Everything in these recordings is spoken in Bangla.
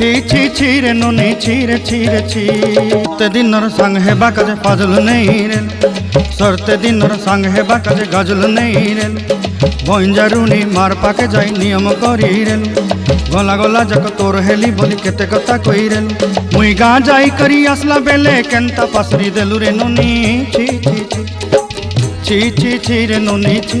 ছি ছি ছি রে নুনি, ছি রে ছি রে, ছি। তে দিনর সঙ্গ হেবা কাজে ফাজল নেই রে। সরতে দিনর সঙ্গ হেবা কাজে গজল নেই রে। বইঞ্জারুনি মার পাকে যাই নিয়ম করি রে। গলা গলা যাক তোর হেলি বলি কেতে কথা কই রে। মুই গাঁ যাই করি আসলা বেলে কেনতা পাসরি দেলু রে নুনি। ছি ছি ছি। ছি ছি ছি রে নুনি, ছি।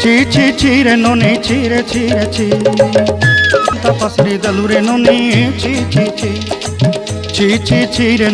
ছি ছি ছি রে ননি, ছি রে ছি রে, ছি। তপশ্রী দলু রে ননি, ছি ছি ছি। ছি ছি ছি রে